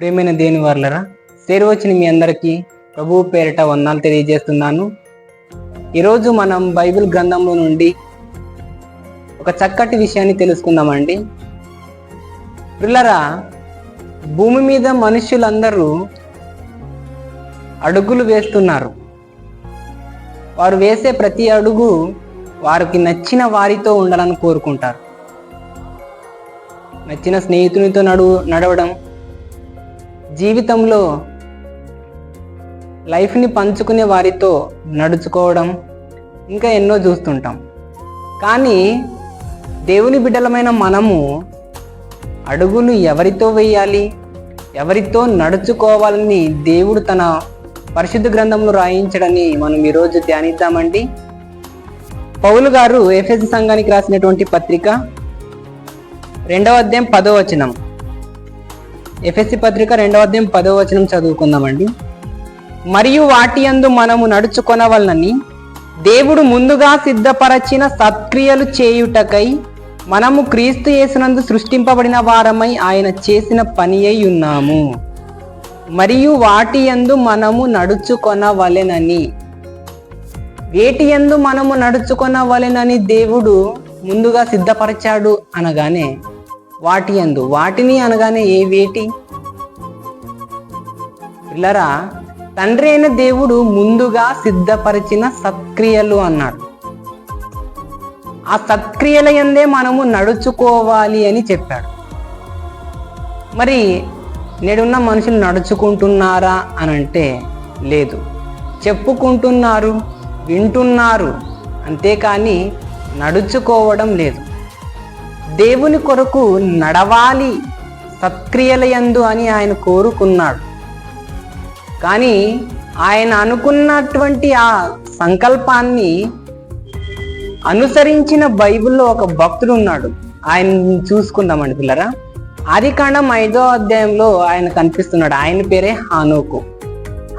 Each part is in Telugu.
ప్రేమైన దేని వర్లరా చేరు వచ్చిన మీ అందరికీ ప్రభువు పేరిట వందనాలు తెలియజేస్తున్నాను. ఈరోజు మనం బైబిల్ గ్రంథంలో నుండి ఒక చక్కటి విషయాన్ని తెలుసుకుందామండి. పిల్లరా భూమి మీద మనుషులందరూ అడుగులు వేస్తున్నారు. వారు వేసే ప్రతి అడుగు వారికి నచ్చిన వారితో ఉండాలని కోరుకుంటారు. నచ్చిన స్నేహితునితో నడువు నడవడం జీవితంలో లైఫ్ని పంచుకునే వారితో నడుచుకోవడం ఇంకా ఎన్నో చూస్తుంటాం. కానీ దేవుని బిడ్డలమైన మనము అడుగులు ఎవరితో వేయాలి? ఎవరితో నడుచుకోవాలని దేవుడు తన పరిశుద్ధ గ్రంథంలో రాయించడని మనం ఈరోజు ధ్యానిద్దామండి. పౌలు గారు ఎఫ్ఎస్ సంఘానికి రాసినటువంటి పత్రిక రెండవ అధ్యాయం పదో వచనం. ఎఫ్ఎస్సి పత్రిక రెండవ అధ్యాయం పదవ వచనం చదువుకుందామండి. మరియు వాటి యందు మనము నడుచుకొనవలనని దేవుడు ముందుగా సిద్ధపరచిన సత్క్రియలు చేయుటకై మనము క్రీస్తు యేసునందు సృష్టింపబడిన వారమై ఆయన చేసిన పని అయి ఉన్నాము. మరియు వాటి యందు మనము నడుచుకొనవలెనని వేటి యందు మనము నడుచుకొనవలెనని దేవుడు ముందుగా సిద్ధపరిచాడు అనగానే వాటి అందు వాటిని అనగానే ఏ వేటి? పిల్లరా తండ్రి అయిన దేవుడు ముందుగా సిద్ధపరిచిన సత్క్రియలు అన్నాడు. ఆ సత్క్రియల యందే మనము నడుచుకోవాలి అని చెప్పాడు. మరి నేడున్న మనుషులు నడుచుకుంటున్నారా అని అంటే లేదు. చెప్పుకుంటున్నారు వింటున్నారు అంతేకాని నడుచుకోవడం లేదు. దేవుని కొరకు నడవాలి సత్క్రియలయందు అని ఆయన కోరుకున్నాడు. కానీ ఆయన అనుకున్నటువంటి ఆ సంకల్పాన్ని అనుసరించిన బైబిల్లో ఒక భక్తుడు ఉన్నాడు. ఆయన చూసుకుందామండి పిల్లరా. ఆది కాండం ఐదో అధ్యాయంలో ఆయన కనిపిస్తున్నాడు. ఆయన పేరే హానోకు.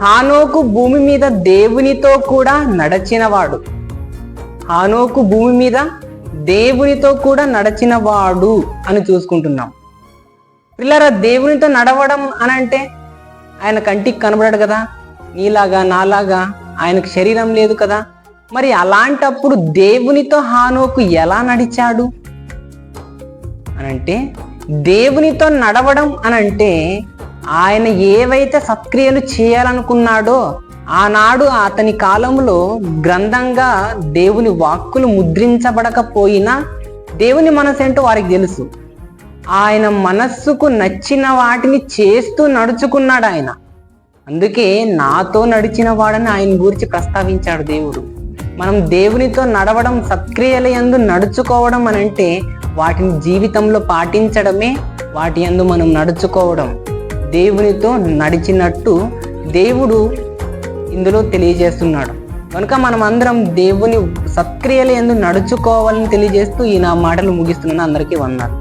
హానోకు భూమి మీద దేవునితో కూడా నడచినవాడు. హానోకు భూమి మీద దేవునితో కూడా నడచినవాడు అని చూసుకుంటున్నాం. పిల్లరా దేవునితో నడవడం అని అంటే ఆయన కంటికి కనబడాడు కదా. నీలాగా నాలాగా ఆయనకు శరీరం లేదు కదా. మరి అలాంటప్పుడు దేవునితో హానోకు ఎలా నడిచాడు? అనంటే దేవునితో నడవడం అనంటే ఆయన ఏవైతే సత్క్రియలు చేయాలనుకున్నాడో ఆనాడు అతని కాలంలో గ్రంథంగా దేవుని వాక్కులు ముద్రించబడకపోయినా దేవుని మనసు ఏంటో వారికి తెలుసు. ఆయన మనస్సుకు నచ్చిన వాటిని చేస్తూ నడుచుకున్నాడు ఆయన. అందుకే నాతో నడిచిన వాడని ఆయన గురించి ప్రస్తావించాడు దేవుడు. మనం దేవునితో నడవడం సత్క్రియల యందు నడుచుకోవడం అని అంటే వాటిని జీవితంలో పాటించడమే వాటి యందు మనం నడుచుకోవడం. దేవునితో నడిచినట్టు దేవుడు ఇందులో తెలియజేస్తున్నాడు. కనుక మనం అందరం దేవుని సత్క్రియలు ఎందు నడుచుకోవాలని తెలియజేస్తూ ఈ నా మాటలు ముగిస్తున్నాను. అందరికీ వన్నారు